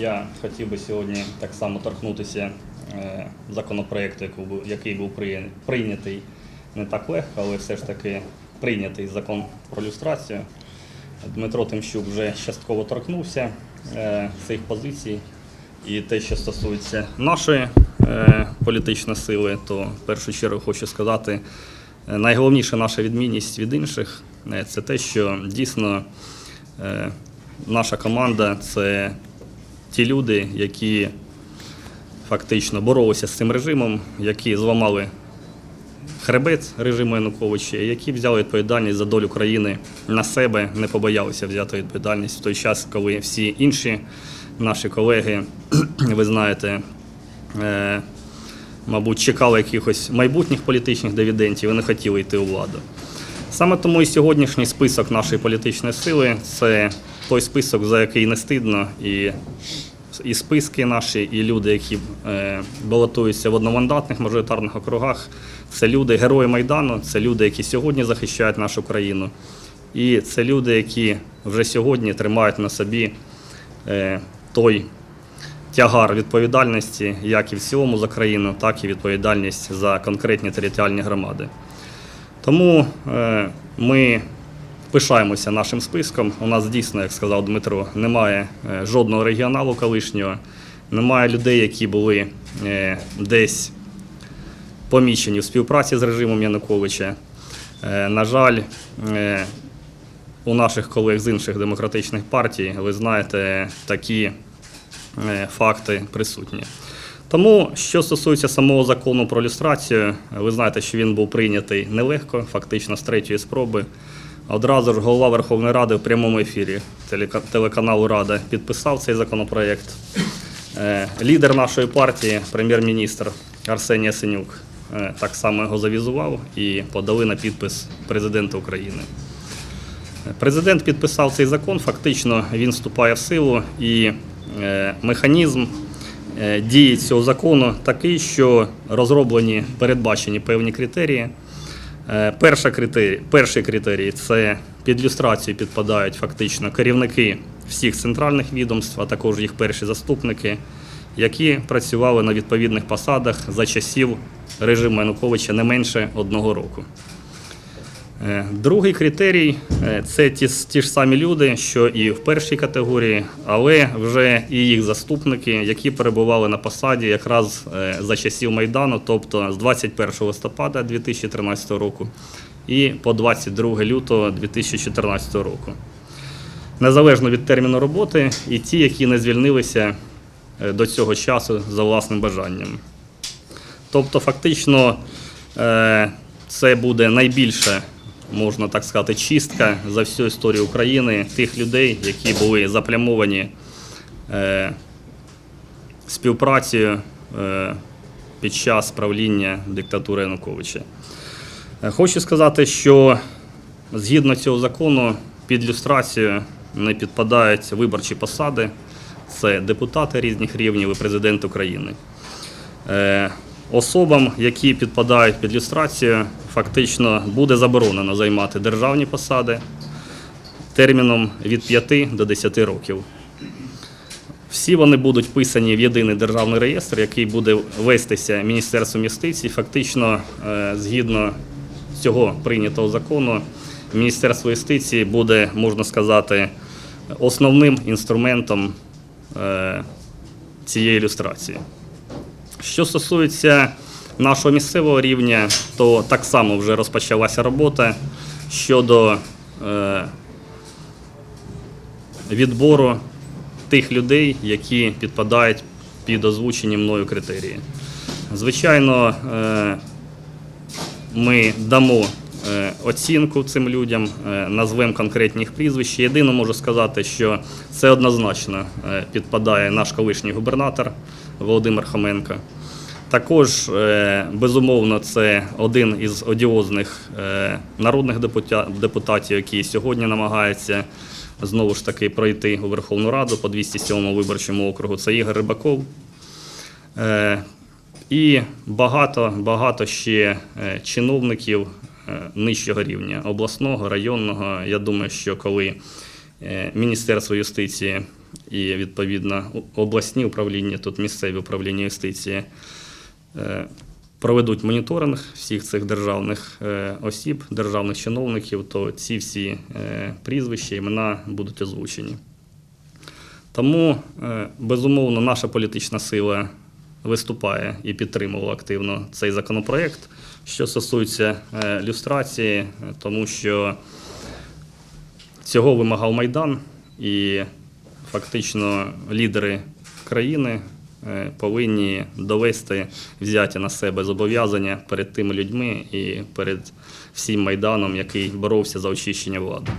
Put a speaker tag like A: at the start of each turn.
A: Я хотів би сьогодні так само торкнутися е, законопроекту, який був- прийнятий не так легко, але все ж таки прийнятий закон про люстрацію. Дмитро Тимщук вже частково торкнувся е, цих позицій. І те, що стосується нашої е, політичної сили, то в першу чергу хочу сказати, найголовніша наша відмінність від інших це те, що дійсно наша команда це ті люди, які фактично боролися з цим режимом, які зламали хребет режиму Януковича, які взяли відповідальність за долю країни на себе, не побоялися взяти відповідальність в той час, коли всі інші наші колеги, ви знаєте, е, мабуть, чекали якихось майбутніх політичних дивідентів і не хотіли йти у владу. Саме тому і сьогоднішній список нашої політичної сили це той список, за який не стидно, і, і списки наші, і люди, які е, балотуються в одномандатних мажоритарних округах, це люди, герої Майдану, це люди, які сьогодні захищають нашу країну. І це люди, які вже сьогодні тримають на собі е, той тягар відповідальності, як і в цілому за країну, так і відповідальність за конкретні територіальні громади. Тому е, ми пишаємося нашим списком. У нас дійсно, як сказав Дмитро, немає е, жодного регіоналу колишнього, немає людей, які були е, десь помічені в співпраці з режимом Януковича. На жаль, у наших колег з інших демократичних партій, ви знаєте, такі факти присутні. Тому, що стосується самого закону про люстрацію, ви знаєте, що він був прийнятий нелегко, фактично з третьої спроби. Одразу ж голова Верховної Ради в прямому ефірі телеканалу Рада підписав цей законопроект. Е, Лідер нашої партії, прем'єр-міністр Арсеній Ясенюк, е, так само його завізував і подали на підпис президента України. Президент підписав цей закон, фактично він вступає в силу, і е, механізм е, дії цього закону такий, що розроблені передбачені певні критерії. Е, Перша критерій, перший критерій це під люстрацію підпадають фактично керівники всіх центральних відомств, а також їх перші заступники, які працювали на відповідних посадах за часів режиму Януковича не менше одного року. Е, Другий критерій е, це ті, ті ж самі люди, що і в першій категорії, але вже і їх заступники, які перебували на посаді якраз е, за часів Майдану, тобто з 21 листопада 2013 року і по 22 лютого 2014 року. Незалежно від терміну роботи, і ті, які не звільнилися до цього часу за власним бажанням. Тобто, фактично, це буде найбільше, можна так сказати, чистка за всю історію України тих людей, які були заплямовані е, співпрацею е, під час правління диктатури Януковича. Е, Хочу сказати, що згідно цього закону під люстрацію не підпадають виборчі посади. Це депутати різних рівнів і президент України. Е, Особам, які підпадають під люстрацію, фактично буде заборонено займати державні посади терміном від 5 до 10 років. Всі вони будуть вписані в єдиний державний реєстр, який буде вестися Міністерством юстиції. Фактично, е, згідно цього прийнятого закону, Міністерство юстиції буде, можна сказати, основним інструментом е, цієї ілюстрації. Що стосується нашого місцевого рівня, то так само вже розпочалася робота щодо е, відбору тих людей, які підпадають під озвучені мною критерії. Звичайно, е, ми дамо е, оцінку цим людям, назвемо конкретні їх прізвища. Єдине можу сказати, що це однозначно підпадає наш колишній губернатор Володимир Хоменко. Також, е, безумовно, це один із одіозних е, народних депутатів, який сьогодні намагається знову ж таки пройти у Верховну Раду по 207 виборчому округу. Це Ігор Рибаков. Е, І багато, багато ще чиновників нижчого рівня обласного, районного. Я думаю, що коли Міністерство юстиції і відповідно обласні управління, тут місцеві управління юстиції проведуть моніторинг всіх цих державних е, осіб, державних чиновників, то ці всі е, прізвища, імена будуть озвучені. Тому, е, безумовно, наша політична сила виступає і підтримувала активно цей законопроект, що стосується е, люстрації, е, тому що цього вимагав Майдан, і фактично лідери країни е, повинні довести взяті на себе зобов'язання перед тими людьми і перед всім майданом, який боровся за очищення влади.